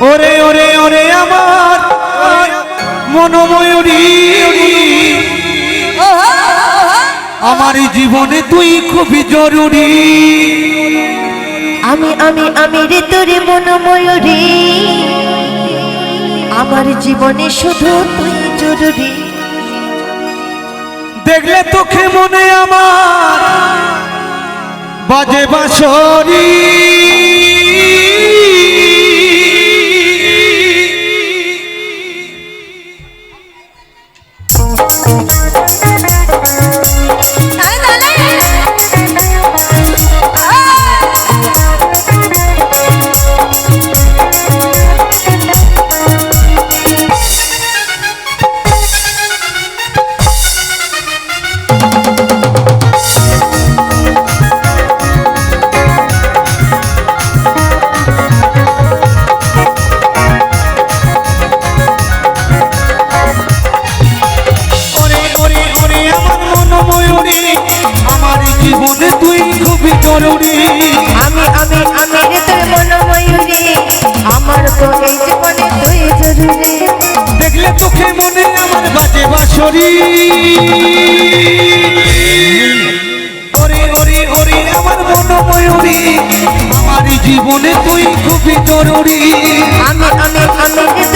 ওরে ওরে ওরে আমার মনোময়ূরী আমার জীবনে তুই খুবই জরুরি। আমি আমি আমি রে তোরে মন ময়ূরী আমার জীবনে শুধু তুই জরুরি। দেখলে তোকে মনে আমার বাজে বাঁশরি। বাঁশরি ওরে ওরে ওরে আমার মনোময়ূরী আমার এই জীবনে তুই খুবই জরুরি আমি আমি আমি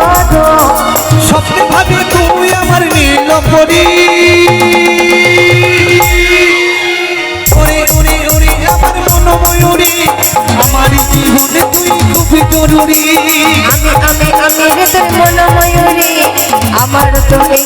পরি ওরে ওরে ওরে আমার মনোময়ূরী আমার জীবনে আমি আমি আমি তোর মন ময়ূরী আমার তো এই